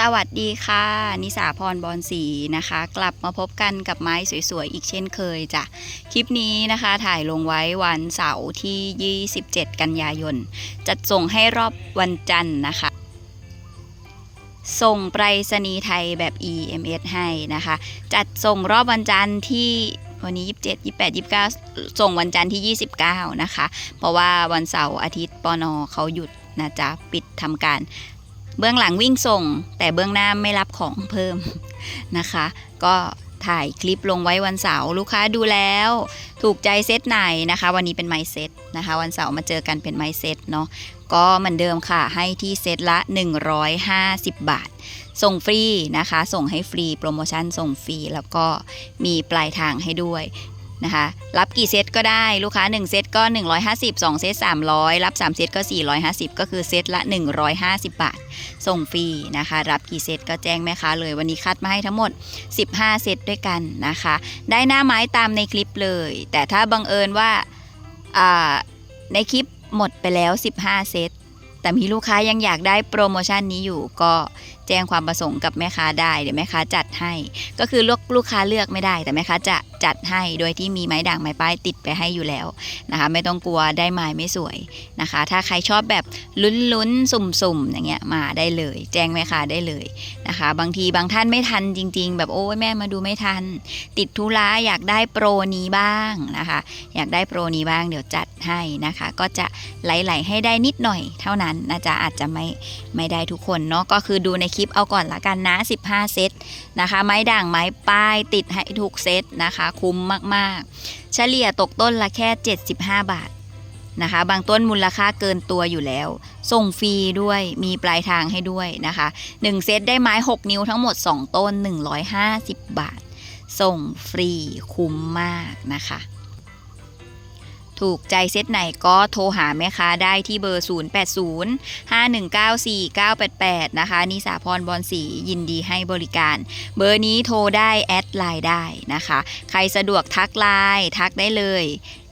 สวัสดีค่ะ นิสาพรบอลสีนะคะ กลับมาพบกันกับไม้สวยๆ อีกเช่นเคยจ้ะ คลิปนี้นะคะถ่ายลงไว้วันเสาร์ที่ 27 กันยายน จัดส่งให้รอบวันจันทร์นะคะ ส่งไปรษณีย์ไทยแบบ EMS ให้นะคะ จัดส่งรอบวันจันทร์ที่วันนี้ 27 28 29 ส่งวันจันทร์ที่ 29 นะคะ เพราะว่าวันเสาร์อาทิตย์ปอนอเขาหยุดนะจ๊ะ ปิดทำการ เบื้องหลังวิ่งส่ง แต่เบื้องหน้าไม่รับของเพิ่มนะคะ ก็ถ่ายคลิปลงไว้วันเสาร์ลูกค้าดูแล้ว ถูกใจเซตไหนนะคะ วันนี้เป็นไมเซตนะคะ วันเสาร์มาเจอกันเป็นไมเซตเนาะก็เหมือนเดิมค่ะให้ที่เซตละ 150 บาท ส่งฟรีนะคะ ส่งให้ฟรีโปรโมชั่นส่งฟรีแล้วก็มีปลายทางให้ด้วย นะคะ รับกี่เซตก็ได้ลูกค้า 1 เซตก็ 150 2 เซต 300 รับ 3 เซตก็ 450 ก็คือเซตละ 150 บาท ส่งฟรีนะคะ รับกี่เซตก็แจ้งแม่ค้าเลย วันนี้คัดมาให้ทั้งหมด 15 เซตด้วยกันนะคะ ได้หน้าไม้ตามในคลิปเลย แต่ถ้าบังเอิญว่าในคลิปหมดไปแล้ว 15 เซตแต่มีลูกค้ายังอยากได้โปรโมชั่นนี้อยู่ก็ แจ้งความประสงค์กับแม่ค้าได้เดี๋ยวแม่ค้าจัดให้ ก็คือลูกลูกค้าเลือกไม่ได้ แต่แม่ค้าจะจัดให้โดยที่มีไม้ด่างไม้ป้ายติดไปให้อยู่แล้วนะคะ ไม่ต้องกลัวได้ไม้ไม่สวยนะคะ ถ้าใครชอบแบบลุ้นๆสุ่มๆอย่างเงี้ยมาได้เลย แจ้งแม่ค้าได้เลยนะคะ บางทีบางท่านไม่ทันจริง ๆ แบบโอ้ยแม่มาดูไม่ทัน ติดธุระอยากได้โปรนี้บ้างนะคะ อยากได้โปรนี้บ้างเดี๋ยวจัดให้นะคะ ก็จะไหลๆให้ได้นิดหน่อยเท่านั้นนะจ๊ะอาจจะไม่ไม่ได้ทุกคนเนาะก็คือดูในคลิปเอาก่อนละกันนะ 15 เซตนะคะ ไม้ด่างไม้ป้ายติดให้ทุกเซตนะคะ คุ้มมากๆ เฉลี่ยตกต้นละแค่ 75 บาทนะคะ บางต้นมูลค่าเกินตัวอยู่แล้ว ส่งฟรีด้วยมีปลายทางให้ด้วยนะคะ 1 เซตได้ไม้ 6 นิ้วทั้งหมด 2 ต้น 150 บาท ส่งฟรีคุ้มมากนะคะ ถูกใจเซตไหนก็โทรหาแม่ค้าได้ที่เบอร์ 0805194988 นะคะ นิสาพรบอลสียินดีให้บริการ เบอร์นี้โทรได้ แอดไลน์ได้นะคะ ใครสะดวกทักไลน์ทักได้เลย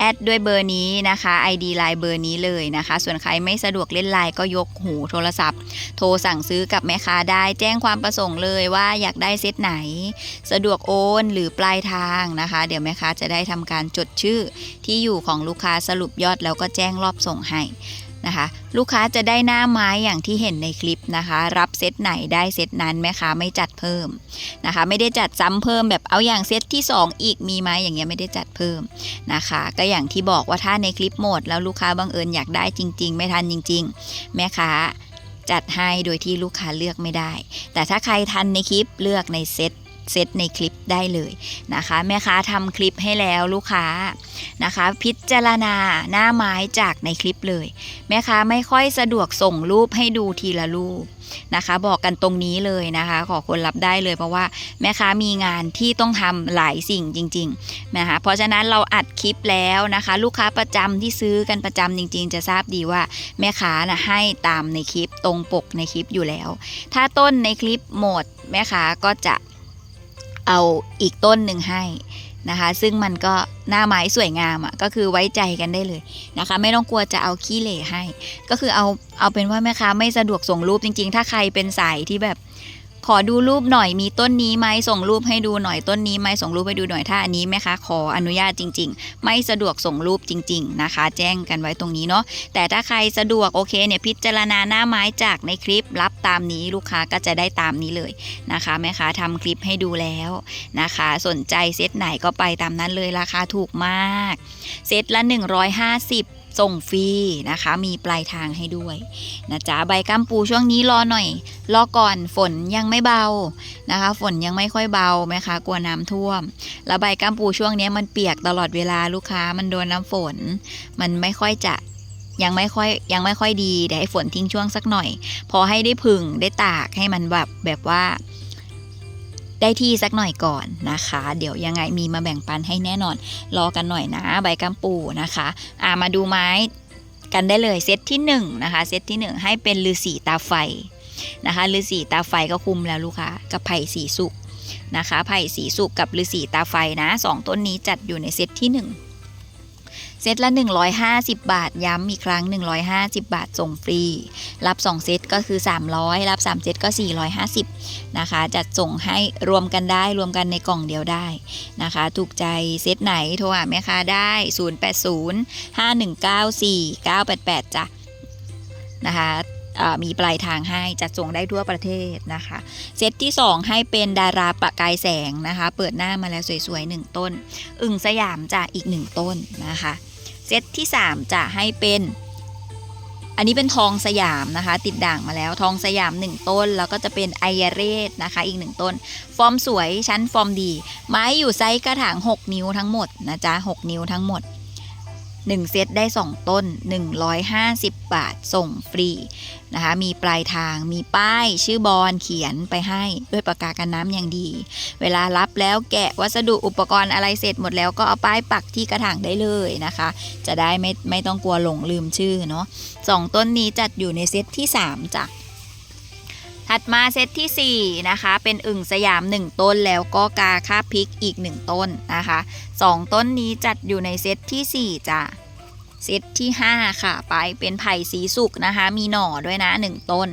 แอดด้วยเบอร์นี้นะคะ ID ไลน์เบอร์นี้เลยนะคะ ส่วนใครไม่สะดวกเล่นไลน์ก็ยกหูโทรศัพท์ โทรสั่งซื้อกับแม่ค้าได้แจ้งความประสงค์เลยว่าอยากได้เซตไหน สะดวกโอนหรือปลายทางนะคะ เดี๋ยวแม่ค้าจะได้ทำการจดชื่อที่อยู่ของลูกค้าสรุปยอดแล้วก็แจ้งรอบส่งให้ นะคะ ลูกค้าจะได้หน้าไม้อย่างที่เห็นในคลิปนะคะ รับเซตไหนได้เซตนั้นแม่ค้าไม่จัดเพิ่มนะคะ ไม่ได้จัดซ้ำเพิ่มแบบเอาอย่างเซตที่ 2 อีกมีไหมอย่างเงี้ยไม่ได้จัดเพิ่มนะคะ ก็อย่างที่บอกว่าถ้าในคลิปหมดแล้วลูกค้าบังเอิญอยากได้จริง ๆ ไม่ทันจริง ๆ แม่ค้าจัดให้โดยที่ลูกค้าเลือกไม่ได้ แต่ถ้าใครทันในคลิปเลือกในเซตเซตในคลิปได้เลยนะคะ แม่ค้าทำคลิปให้แล้วลูกค้า นะคะ พิจารณาหน้าไม้จากในคลิปเลย แม่ค้าไม่ค่อยสะดวกส่งรูปให้ดูทีละรูปนะคะ บอกกันตรงนี้เลยนะคะ ขอคนรับได้เลยเพราะว่าแม่ค้ามีงานที่ต้องทำหลายสิ่งจริงๆนะคะเพราะฉะนั้นเราอัดคลิปแล้วนะคะ ลูกค้าประจำที่ซื้อกันประจำจริง ๆ จะทราบดีว่าแม่ค้านะให้ตามในคลิปตรงปกในคลิปอยู่แล้ว ถ้าต้นในคลิปหมดแม่ค้าก็จะเอาอีกต้นหนึ่งให้ นะคะ ซึ่งมันก็หน้าไม้สวยงามอะ่ะก็คือไว้ใจกันได้เลยนะคะ ไม่ต้องกลัวจะเอาขี้เหร่ให้ ก็คือเอาเอาเป็นว่าแม่ค้าไม่สะดวกส่งรูปจริง ๆ ถ้าใครเป็นสายที่แบบ ขอดูรูปหน่อยมีต้นนี้ไหมส่งรูปให้ดูหน่อยต้นนี้ไหมส่งรูปให้ดูหน่อยถ้าอันนี้แม่ค้าขออนุญาตจริง ๆ ไม่สะดวกส่งรูปจริง ๆนะคะ แจ้งกันไว้ตรงนี้เนาะแต่ถ้าใครสะดวกโอเคเนี่ยพิจารณาหน้าไม้จากในคลิปรับตามนี้ลูกค้าก็จะได้ตามนี้เลยนะคะแม่ค้าทำคลิปให้ดูแล้วนะคะ สนใจเซตไหนก็ไปตามนั้นเลยราคาถูกมาก เซตละ 150 ส่งฟรีนะคะ มีปลายทางให้ด้วยนะจ๊ะใบกัมปูช่วงนี้รอหน่อย รอก่อนฝนยังไม่เบานะคะ ฝนยังไม่ค่อยเบาไหมคะกลัวน้ำท่วม แล้วใบกัมปูช่วงนี้มันเปียกตลอดเวลาลูกค้ามันโดนน้ำฝน มันไม่ค่อยจะยังไม่ค่อยยังไม่ค่อยดีเดี๋ยวให้ฝนทิ้งช่วงสักหน่อย พอให้ได้ผึ่งได้ตากให้มันแบบแบบว่า ได้ที่สักหน่อยก่อนนะคะ เดี๋ยวยังไงมีมาแบ่งปันให้แน่นอน รอกันหน่อยนะใบกัมปูนะคะอ่ามาดูไม้กันได้เลยเซตที่1นงนะคะเซตที่ 1 ให้เป็นลือสีตาไฟนะคะลือสีตาไฟก็คุมแล้วลูกค้ากับไผ่สีสุกนะคะไผ่สีสุกกับลือสีตาไฟนะสองต้นนี้จัดอยู่ในเซตที่ 1 เซตละ 150 บาท ย้ำอีกครั้ง 150 บาทส่งฟรี รับ 2 เซตก็คือ 300 รับ 3 เซตก็ 450 นะคะ จัดส่งให้รวมกันได้รวมกันในกล่องเดียวได้นะคะ ถูกใจเซตไหนโทรหาแม่ค้าได้ 080 5194 988 จ้ะ นะคะเอ่อมีปลายทางให้จัดส่งได้ทั่วประเทศนะคะ เซตที่ 2 ให้เป็นดาราประกายแสงนะคะ เปิดหน้ามาแล้วสวยๆ 1 ต้น อึ่งสยามจะอีก 1 ต้นนะคะ เซตที่ 3 จะให้เป็น อันนี้เป็นทองสยามนะคะ ติดด่างมาแล้วทองสยาม 1 ต้น แล้วก็จะเป็นไอยเรศนะคะอีก 1 ต้น ฟอร์มสวยชั้นฟอร์มดี ไม้อยู่ไซส์กระถาง 6 นิ้วทั้งหมดนะจ๊ะ 6 นิ้วทั้งหมด 1 เซตได้ 2 ต้น 150 บาทส่งฟรีนะคะมีปลายทางมีป้ายชื่อบอลเขียนไปให้ด้วยปากกากันน้ำอย่างดี เวลารับแล้วแกะวัสดุอุปกรณ์อะไรเสร็จหมดแล้วก็เอาป้ายปักที่กระถางได้เลยนะคะ จะได้ไม่ไม่ต้องกลัวหลงลืมชื่อเนาะสองต้นนี้จัดอยู่ในเซตที่ 3จ้ะ ถัดมาเซตที่ 4 นะคะ เป็นอึ่งสยาม 1 ต้นแล้วก็กาคาพริกอีก 1 ต้นนะคะ 2 ต้นนี้จัดอยู่ในเซตที่ 4 จ้ะเซตที่ 5 ค่ะ ไปเป็นไผ่สีสุกนะคะ มีหน่อด้วยนะ 1 ต้น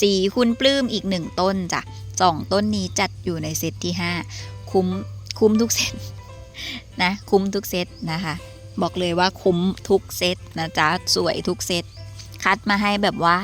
สีคุณปลื้มอีก 1 ต้นจ้ะสองต้นนี้จัดอยู่ในเซตที่ 5 คุ้มคุ้มทุกเซตนะ คุ้มทุกเซตนะคะ บอกเลยว่าคุ้มทุกเซตนะจ๊ะสวยทุกเซตคัดมาให้แบบว่า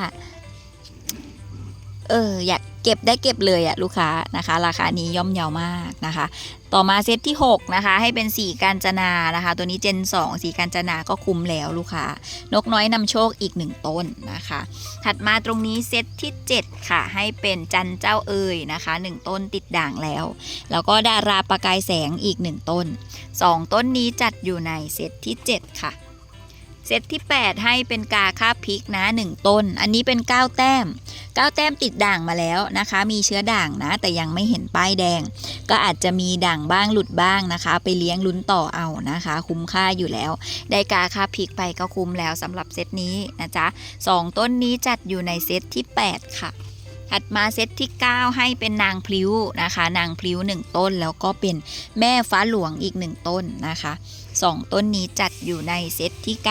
เอออยากเก็บได้เก็บเลยอะลูกค้านะคะ ราคานี้ย่อมเยาวมากนะคะ ต่อมาเซตที่ 6 นะคะ ให้เป็นสีการจนานะคะ ตัวนี้เจน 2 สีการจนาก็คุ้มแล้วลูกค้านกน้อยนำโชคอีก 1 ต้นนะคะ ถัดมาตรงนี้เซตที่ 7 ค่ะ ให้เป็นจันเจ้าเอ่ยนะคะ 1 ต้นติดด่างแล้ว แล้วก็ดาราประกายแสงอีก 1 ต้น 2 ต้นนี้จัดอยู่ในเซตที่ 7 ค่ะ เซตที่ 8 ให้เป็นกาคาพริกนะ 1 ต้น อันนี้เป็น 9 แต้ม 9 แต้มติดด่างมาแล้วนะคะ มีเชื้อด่างนะ แต่ยังไม่เห็นป้ายแดง ก็อาจจะมีด่างบ้างหลุดบ้างนะคะ ไปเลี้ยงลุ้นต่อเอานะคะ คุ้มค่าอยู่แล้ว ได้กาคาพริกไปก็คุ้มแล้วสำหรับเซตนี้นะจ๊ะสองต้นนี้จัดอยู่ในเซตที่ 8 ค่ะถัดมาเซตที่ 9 ให้เป็นนางพลิ้วนะคะ นางพลิ้ว 1 ต้นแล้วก็เป็นแม่ฟ้าหลวงอีก 1 ต้นนะคะ สองต้นนี้จัดอยู่ในเซตที่ 9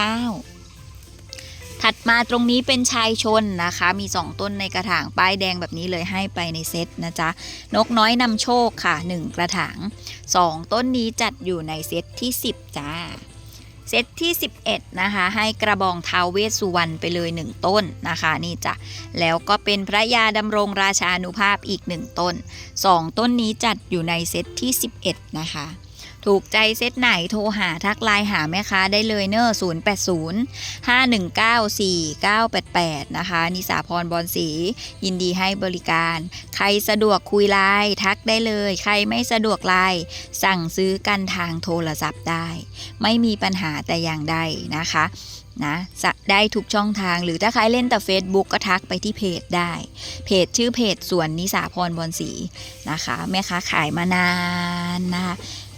ถัดมาตรงนี้เป็นชายชนนะคะ มี 2 ต้นในกระถางป้ายแดงแบบนี้เลยให้ไปในเซตนะจ๊ะ นกน้อยนำโชคค่ะ 1 กระถาง 2 ต้นนี้จัดอยู่ในเซตที่ 10 จ้าเซตที่ 11 นะคะ ให้กระบองท้าวเวสสุวรรณไปเลย 1 ต้นนะคะ นี่จ้ะ แล้วก็เป็นพระยาดำรงราชานุภาพอีก 1 ต้น 2 ต้นนี้จัดอยู่ในเซตที่ 11 นะคะ ถูกใจเซตไหนโทรหาทักไลน์หาแม่ค้าได้เลยเนอะ080 5194988 นะคะ นิสาพรบอลสี ยินดีให้บริการ ใครสะดวกคุยไลน์ทักได้เลย ใครไม่สะดวกไลน์สั่งซื้อกันทางโทรศัพท์ได้ ไม่มีปัญหาแต่อย่างใดนะคะนะจะได้ทุกช่องทางหรือถ้าใครเล่นแต่ Facebook ก็ทักไปที่เพจได้ เพจชื่อเพจสวนนิสาพรบอลสีนะคะ แม่ค้าขายมานานนะคะ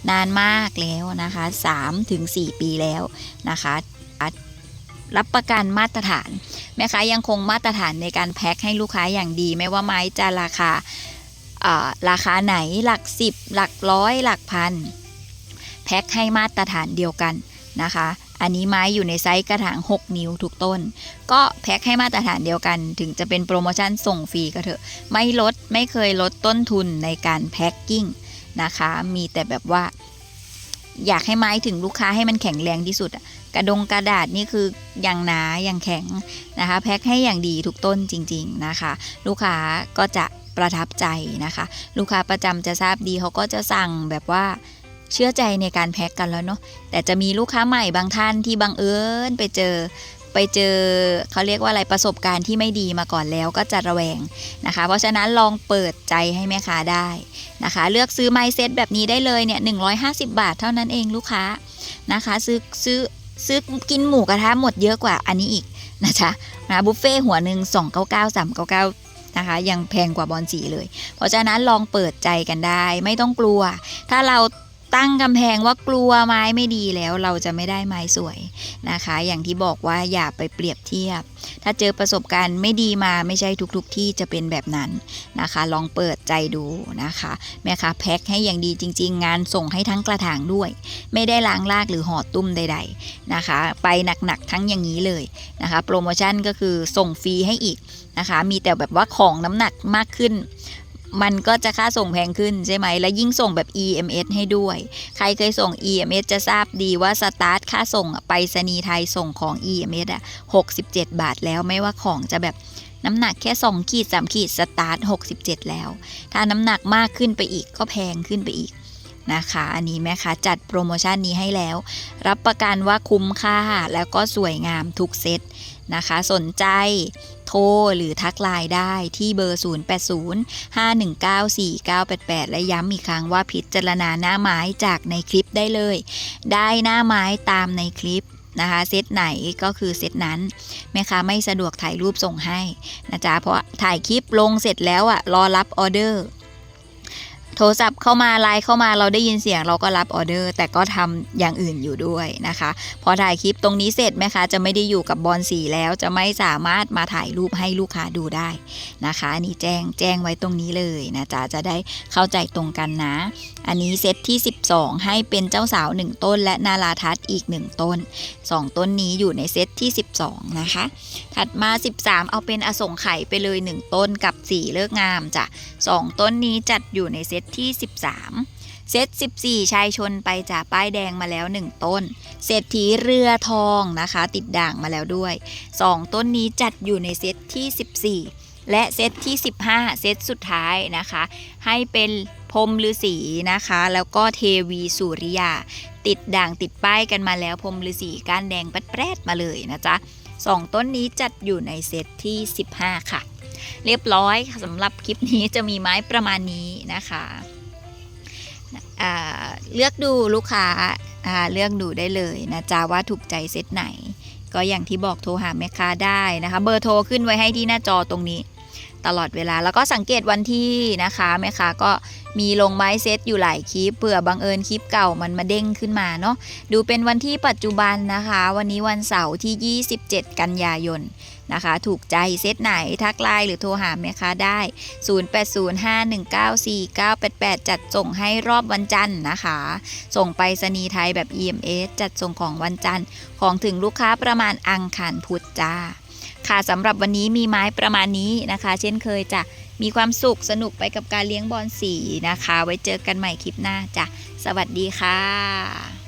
นานมากแล้วนะคะ3ถึง4ปีแล้วนะคะรับประกันมาตรฐานแม่ค้ายังคงมาตรฐานในการแพ็คให้ลูกค้าอย่างดี ไม่ว่าไม้จะราคาราคาไหนหลัก 10 หลักร้อยหลักพันแพ็คให้มาตรฐานเดียวกันนะคะ อันนี้ไม้อยู่ในไซส์กระถาง 6 นิ้วทุกต้น ก็แพ็คให้มาตรฐานเดียวกัน ถึงจะเป็นโปรโมชั่นส่งฟรีก็เถอะ ไม่ลดไม่เคยลดต้นทุนในการแพ็คกิ้ง นะคะ มีแต่แบบว่า อยากให้ไม้ถึงลูกค้าให้มันแข็งแรงที่สุด กระดงกระดาษนี่คืออย่างหนาอย่างแข็งนะคะ แพ็คให้อย่างดีทุกต้นจริง ๆนะคะ ลูกค้าก็จะประทับใจนะคะ ลูกค้าประจำจะทราบดีเขาก็จะสั่งแบบว่าเชื่อใจในการแพ็คกันแล้วเนาะแต่จะมีลูกค้าใหม่บางท่านที่บังเอิญไปเจอ ไปเจอเขาเรียกว่าอะไรประสบการณ์ที่ไม่ดีมาก่อนแล้วก็จะระแวงนะคะ เพราะฉะนั้นลองเปิดใจให้แม่ค้าได้นะคะ เลือกซื้อไม้เซตแบบนี้ได้เลยเนี่ย150 บาทเท่านั้นเองลูกค้านะคะ ซื้อซื้อซื้อกินหมูกระทะหมดเยอะกว่าอันนี้อีกนะจ๊ะนะบุฟเฟ่หัวหนึ่ง299 399นะคะยังแพงกว่าบอลสีเลย เพราะฉะนั้นลองเปิดใจกันได้ไม่ต้องกลัว ถ้าเรา ตั้งกำแพงว่ากลัวไม้ไม่ดีแล้วเราจะไม่ได้ไม้สวยนะคะ อย่างที่บอกว่าอย่าไปเปรียบเทียบ ถ้าเจอประสบการณ์ไม่ดีมาไม่ใช่ทุกๆทที่จะเป็นแบบนั้นนะคะ ลองเปิดใจดูนะคะแม่ค้าแพ็คให้อย่างดีจริง ๆ งานส่งให้ทั้งกระถางด้วย ไม่ได้ล้างลากหรือห่อตุ้มใด ๆนะคะ ไปหนักๆทั้งอย่างนี้เลยนะคะ โปรโมชั่นก็คือส่งฟรีให้อีกนะคะ มีแต่แบบว่าของน้ำหนักมากขึ้น มันก็จะค่าส่งแพงขึ้นใช่ไหม และยิ่งส่งแบบ EMS ให้ด้วย ใครเคยส่ง EMS จะทราบดีว่าสตาร์ทค่าส่งไปรษณีไทยส่งของ EMS อะ67 บาทแล้วไม่ว่าของจะแบบน้ำหนักแค่ 2 ขีด 3 ขีด สตาร์ท 67 แล้ว ถ้าน้ำหนักมากขึ้นไปอีกก็แพงขึ้นไปอีกนะคะ อันนี้แม่ค้าจัดโปรโมชั่นนี้ให้แล้ว รับประกันว่าคุ้มค่าแล้วก็สวยงามทุกเซตนะคะ สนใจ โทรหรือทักไลน์ได้ที่เบอร์ 0805194988 และย้ำอีกครั้งว่าพิจารณาหน้าไม้จากในคลิปได้เลย ได้หน้าไม้ตามในคลิปนะคะเซตไหนก็คือเซตนั้นแม่ค้าไม่สะดวกถ่ายรูปส่งให้นะจ๊ะเพราะถ่ายคลิปลงเสร็จแล้วอะรอรับออเดอร์ โทรศัพท์เข้ามาไลน์เข้ามาเราได้ยินเสียงเราก็รับออเดอร์ แต่ก็ทำอย่างอื่นอยู่ด้วยนะคะ พอถ่ายคลิปตรงนี้เสร็จแม่ค้าจะไม่ได้อยู่กับบอลสีแล้วจะไม่สามารถมาถ่ายรูปให้ลูกค้าดูได้นะคะนี่แจ้งแจ้งไว้ตรงนี้เลยนะจ๊ะจะได้เข้าใจตรงกันนะ อันนี้เซตที่ 12 ให้เป็นเจ้าสาว 1 ต้น และนาราทัศน์อีก 1 ต้น 2 ต้นนี้อยู่ในเซตที่ 12 นะคะ ถัดมา 13 เอาเป็นอสงไขยไปเลย 1 ต้นกับ 4 เลิกงามจ้ะ2ต้นนี้จัดอยู่ในเซตที่ 13 เซต 14 ชายชนไปจ่าป้ายแดงมาแล้ว 1 ต้น เศรษฐีเรือทองนะคะ ติดด่างมาแล้วด้วย 2 ต้นนี้จัดอยู่ในเซตที่ 14 และเซตที่ 15 เซตสุดท้ายนะคะ ให้เป็นพรมฤาษีนะคะ แล้วก็เทวีสุริยา ติดด่างติดป้ายกันมาแล้วพรมฤาษีก้านแดงแปรดมาเลยนะจ๊ะสองต้นนี้จัดอยู่ในเซตที่ 15 ค่ะ เรียบร้อยสำหรับคลิปนี้จะมีไม้ประมาณนี้นะคะเลือกดูลูกค้าอ่าเลือกดูได้เลยนะจ๊ะว่าถูกใจเซตไหน ก็อย่างที่บอกโทรหาแม่ค้าได้นะคะ เบอร์โทรขึ้นไว้ให้ที่หน้าจอตรงนี้ ตลอดเวลาแล้วก็สังเกตวันที่นะคะแม่ค้าก็มีลงไม้เซตอยู่หลายคลิปเผื่อบังเอิญคลิปเก่ามันมาเด้งขึ้นมาเนาะดูเป็นวันที่ปัจจุบันนะคะ วันนี้วันเสาร์ที่ 27 กันยายน นะคะ ถูกใจเซตไหนทักไลน์หรือโทรหาแม่ค้าได้ 0805194988 จัดส่งให้รอบวันจันทร์นะคะ ส่งไปรษณีไทยแบบ EMS จัดส่งของวันจันทร์ ของถึงลูกค้าประมาณอังคารพุธจ้า ค่ะสำหรับวันนี้มีไม้ประมาณนี้นะคะ เช่นเคยจะมีความสุขสนุกไปกับการเลี้ยงบอลสีนะคะ ไว้เจอกันใหม่คลิปหน้าจ้ะ สวัสดีค่ะ